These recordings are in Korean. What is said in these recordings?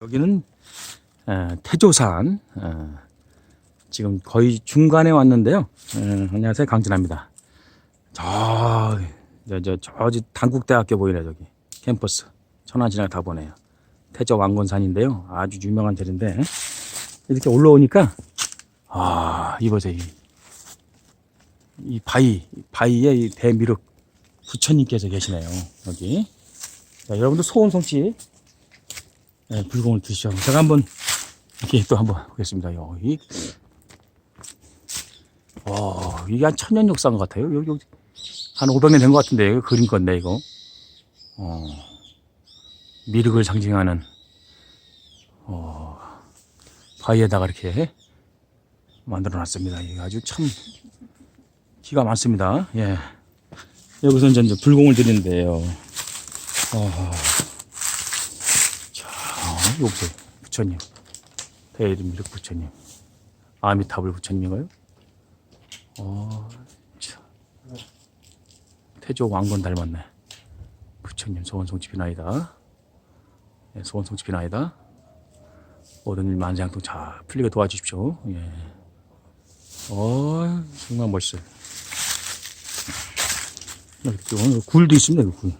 여기는 어, 태조산 어, 지금 거의 중간에 왔는데요. 어, 안녕하세요 강진아입니다. 저, 저, 저, 저 단국대학교 보이네 저기 캠퍼스 천안시장 다 보네요. 태조 왕건산인데요. 아주 유명한 절인데 이렇게 올라오니까 아 이보세요. 이, 이 바위 바위에 이 대미륵 부처님께서 계시네요. 여기 자, 여러분들 소원성씨 네, 불공을 드시죠. 제가 한번 이렇게 또 한번 보겠습니다. 여기, 와, 이게 한 천년 역사인 것 같아요. 여기, 여기 한 500년 된 것 같은데 이거 그린 건데 이거. 어, 미륵을 상징하는 어, 바위에다가 이렇게 만들어놨습니다. 이게 아주 참 기가 많습니다. 예. 여기서 이제 불공을 드리는데요. 어, 아, 여기서 부처님. 대이름미륵 부처님. 아미타불 부처님인가요? 어, 참. 태조 왕건 닮았네. 부처님 소원성지 비나이다. 예, 소원성지 비나이다. 모든 일 만장통 잘 풀리게 도와주십시오. 예. 어, 정말 멋있어요. 굴도 있습니다, 여기 굴.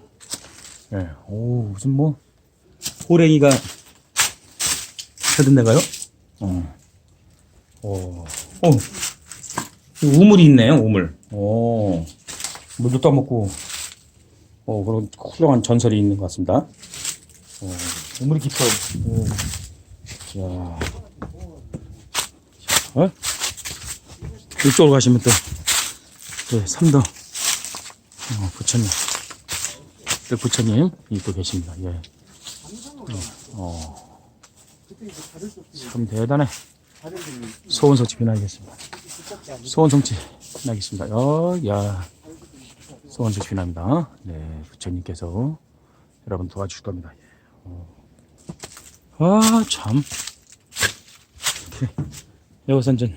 예, 오, 무슨 뭐, 호랭이가 해든데가요? 어. 어. 어. 여기 우물이 있네요, 우물. 오. 물도 떠먹고, 어, 그런 훌륭한 전설이 있는 것 같습니다. 어, 우물이 깊어요. 오. 자. 어? 이쪽으로 가시면 또, 네, 삼도, 어, 부처님. 또 부처님, 이또 계십니다. 예. 어. 참 대단해. 소원성치 비나겠습니다. 소원성치 비나겠습니다. 어, 야. 소원성치 비납니다. 네, 부처님께서 여러분 도와주실 겁니다. 예. 어. 아, 참. 이제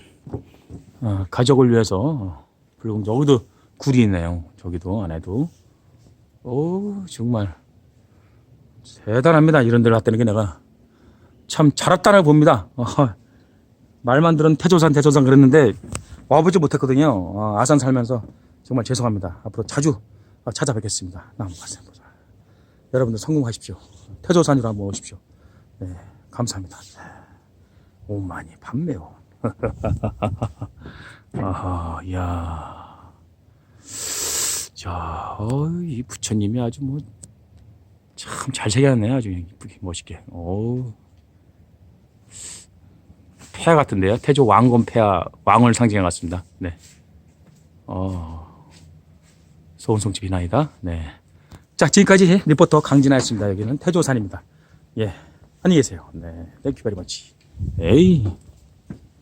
어, 가족을 위해서 붉은 여기도 굴이 있네요. 저기도 안에도. 오, 정말 대단합니다. 이런 데를 왔다는 게 내가 참 잘 왔다를 봅니다. 어허, 말만 들은 태조산 태조산 그랬는데 와보지 못했거든요. 어, 아산 살면서 정말 죄송합니다. 앞으로 자주 어, 찾아뵙겠습니다. 나무 말씀 보자. 여러분들 성공하십시오. 태조산으로 한번 오십시오. 네, 감사합니다. 네. 오만이 판매요. 아하, 야. 자, 어, 이 부처님이 아주 뭐, 참 잘생겼네. 아주 이쁘게, 멋있게. 오 폐하 같은데요. 태조 왕건 폐하, 왕을 상징해 같습니다. 네. 어, 소은성집 이나이다. 네. 자, 지금까지 리포터 강진아였습니다. 여기는 태조산입니다. 예. 안녕히 계세요. 네. 땡큐 베리 머치. 에이.